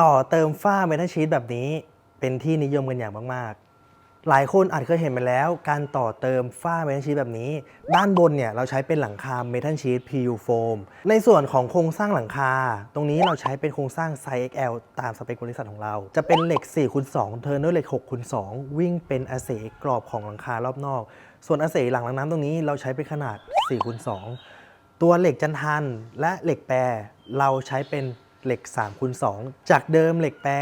ต่อเติมฝ้าเมทัลชีตแบบนี้เป็นที่นิยมกันอย่างมากๆ หลายคนอาจเคยเห็นมาแล้ว การต่อเติมฝ้าเมทัลชีตแบบนี้ ด้านบนเนี่ยเราใช้เป็นหลังคาเมทัลชีต PU foam ในส่วนของโครงสร้างหลังคา ตรงนี้เราใช้เป็นโครงสร้างไซส์ XL ตามสเปคบริษัทของเรา จะเป็นเหล็ก4คูณ2เทอร์เนอร์เหล็ก6คูณ2วิ่งเป็นอาเสกรอบของหลังคารอบนอก ส่วนอาเสหลังน้ำตรงนี้เราใช้เป็นขนาด4คูณ2ตัวเหล็กจันทันและเหล็กแปรเราใช้เป็น เหล็ก3คูณ2จากเดิมเหล็กแปร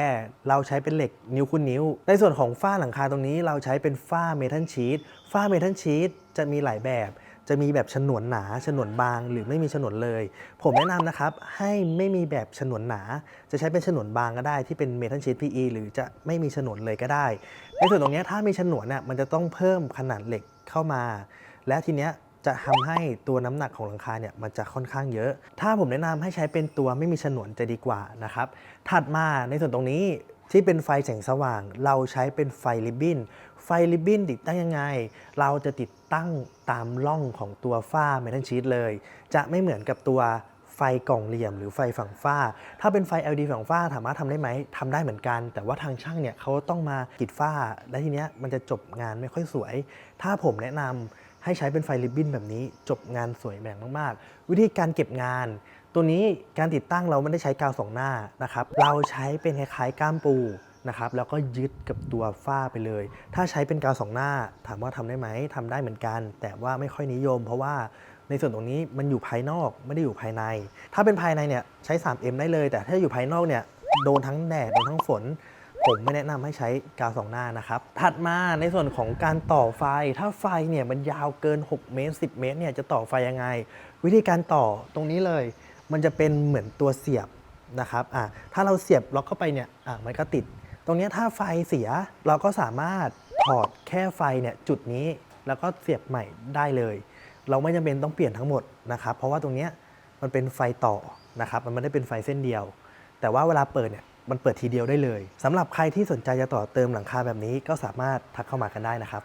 เราใช้เป็นเหล็กนิ้วคูณนิ้ว ในส่วนของฝ้าหลังคาตรงนี้เราใช้เป็นฝ้าเมทัลชีตฝ้าเมทัลชีตจะมีหลายแบบ จะมีแบบฉนวนหนา ฉนวนบาง หรือไม่มีฉนวนเลย ผมแนะนำนะครับ ให้ไม่มีแบบฉนวนหนา จะใช้เป็นฉนวนบางก็ได้ที่เป็นเมทัลชีต PE หรือจะไม่มีฉนวนเลยก็ได้ ในส่วนตรงนี้ถ้ามีฉนวนเนี่ยมันจะต้องเพิ่มขนาดเหล็กเข้ามา และทีเนี้ย จะทำให้ตัวน้ำหนักของหลังคาเนี่ยมันจะค่อนข้างเยอะ ถ้าผมแนะนำให้ใช้เป็นตัวไม่มีฉนวนจะดีกว่านะครับ ถัดมาในส่วนตรงนี้ที่เป็นไฟแสงสว่าง เราใช้เป็นไฟริบบิ้น ไฟริบบิ้นติดตั้งยังไง เราจะติดตั้งตามร่องของตัวฝ้าเมทัลชีตเลย จะไม่เหมือนกับตัวไฟกล่องเหลี่ยมหรือไฟฝั่งฝ้า ถ้าเป็นไฟ LED ฝั่งฝ้าถามารถทำได้ไหมทำได้เหมือนกัน แต่ว่าทางช่างเนี่ยเขาต้องมากิดฝ้า และทีเนี้ยมันจะจบงานไม่ค่อยสวย ถ้าผมแนะนำ ให้ใช้เป็นไฟริบบิ้นแบบนี้ จบงานสวยแบบมากๆ วิธีการเก็บงาน ตัวนี้การติดตั้งเราไม่ได้ใช้กาวสองหน้านะครับเราใช้เป็นคล้ายๆก้ามปูนะครับแล้วก็ยึดกับตัวฝ้าไปเลย ถ้าใช้เป็นกาวสองหน้า ถามว่าทำได้ไหมทำได้เหมือนกัน แต่ว่าไม่ค่อยนิยม เพราะว่าในส่วนตรงนี้มันอยู่ภายนอกไม่ได้อยู่ภายใน ถ้าเป็นภายในเนี่ยใช้ 3M ได้เลย แต่ถ้าอยู่ภายนอกเนี่ยโดนทั้งแดดโดนทั้งฝน ผมไม่แนะนำให้ใช้กาวสองหน้านะครับ ถัดมาในส่วนของการต่อไฟ ถ้าไฟเนี่ยมันยาวเกิน 6 เมตร 10 เมตรเนี่ยจะต่อไฟยังไง วิธีการต่อตรงนี้เลย มันจะเป็นเหมือนตัวเสียบนะครับอะถ้าเราเสียบล็อกเข้าไปเนี่ยอะมันก็ติด ตรงนี้ถ้าไฟเสียเราก็สามารถถอดแค่ไฟเนี่ยจุดนี้แล้วก็เสียบใหม่ได้เลย เราไม่จำเป็นต้องเปลี่ยนทั้งหมดนะครับเพราะว่าตรงนี้มันเป็นไฟต่อนะครับมันไม่ได้เป็นไฟเส้นเดียว แต่ว่าเวลาเปิดเนี่ย มันเปิดทีเดียวได้เลยสำหรับใครที่สนใจจะต่อเติมหลังคาแบบนี้ก็สามารถทักเข้ามากันได้นะครับ